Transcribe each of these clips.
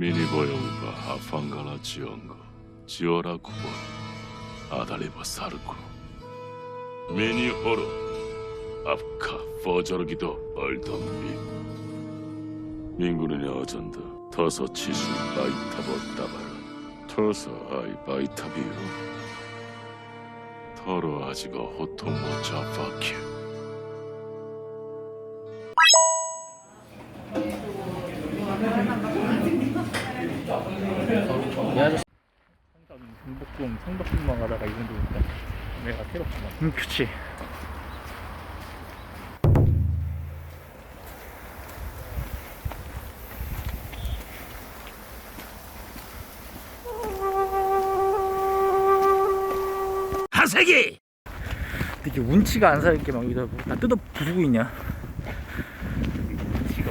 미니보용과 아팡가나 지원과 지어라 쿠바 아달리바 사르코. 미니호로 아프카 퍼저르기도 얼덤비 민군은 여전다 터서 치수 바이타버 따바라 터서 아이 바이타비요. 터로 아지가 호통 못 잡아키우 Thank you. 이 아저씨. 상담 경복궁 성덕궁만 가다가 이 정도 있다 내가 새롭구만. 음 그치. 하세기! 이렇게 운치가 안 살게 막 여기다 다 뜯어 부수고 있냐? 운치가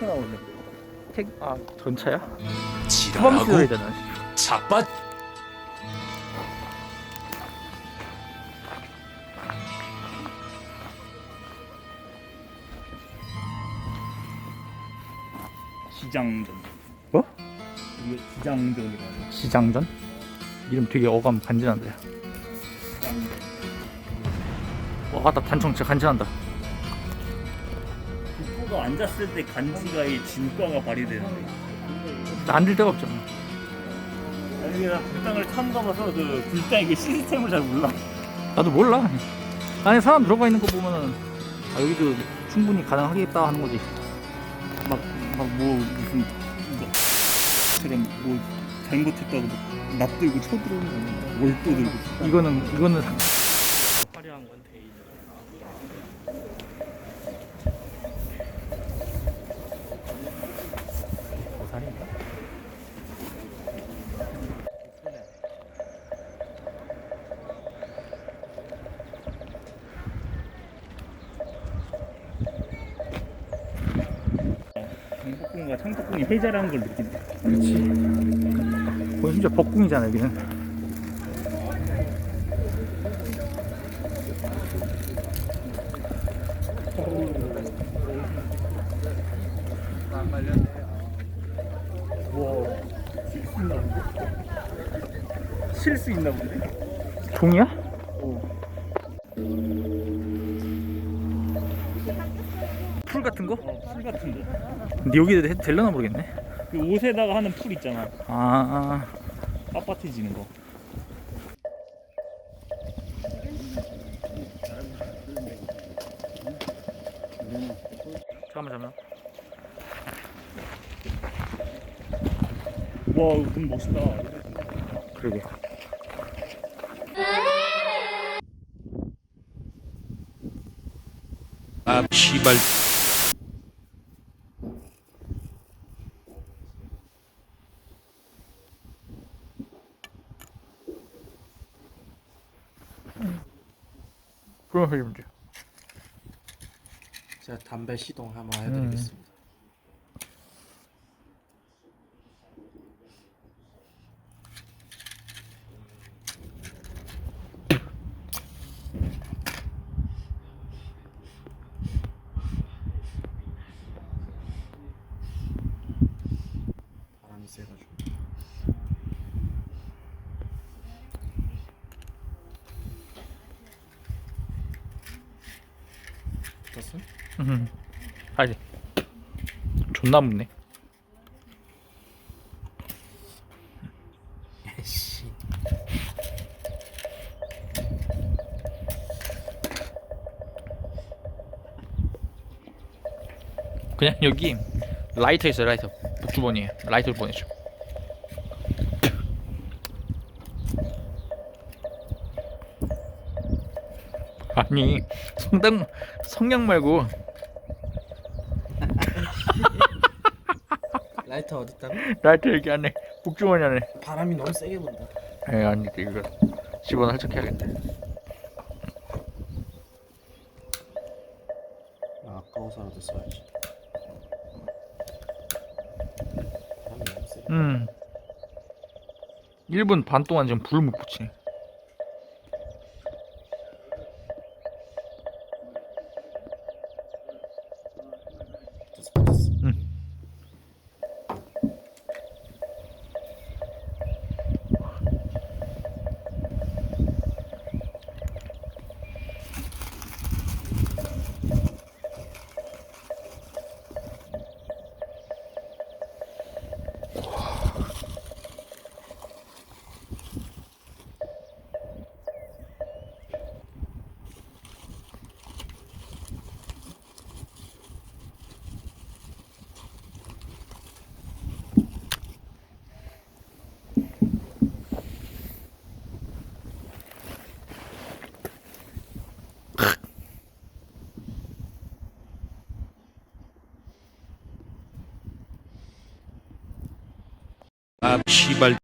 탱크 나오네 탱, 아 전차야? 시절이잖아 자빠. 시장전. 뭐? 이게 시장전이라고. 시장전? 이름 되게 어감 간지난다 시장전. 와 나 단청 진짜 간지난다 국보가 앉았을 때 간지가의 진과가 발휘되는데. 나 앉을 데가 없잖아 아니 나 불당을 처음 가봐서 그 불당 이게 시스템을 잘 몰라. 나도 몰라. 안에 사람 들어가 있는 거 보면은 아 여기도 충분히 가능하겠다 하는 거지. 막 막 뭐 무슨 뭐 처럼 뭐 잘못했다고 납 들고 쳐들어오는 거 아니야? 월도 들고. 이거는 이거는 상- 창덕궁이 회자라는 걸 느낀다 그렇지 거기 심지어 벅궁이잖아 여기는 쉴수 있나 본데? 쉴수 있나 본데? 종이야? 같은 거? 어, 풀 같은 거. 근데 여기도 해- 될려나 모르겠네 그 옷에다가 하는 풀 있잖아. 아 빳빳해지는 거. 잠깐만 잠깐만 와, 이거 눈 멋있다. 그러게 아 시발 흘리면 돼 제가 담배 시동 한번 해드리겠습니다. 붙었어? 음. 아니 존나 묻네 씨. 그냥 여기 라이터 있어요 라이터 복주머니에 라이터를 보내줘 아니 성당 성냥 말고 라이터 어디 있다고? 라이트 여기 안에 북주머니 안에 바람이 너무 세게 분다. 에 아니 이거 집어 살짝 해야겠네 아, 아까워서라도 써야지. 바람이 너무 세게. 음 1분 반 동안 지금 불을 못 붙이네 붙었어, 붙었어. 아, 씨발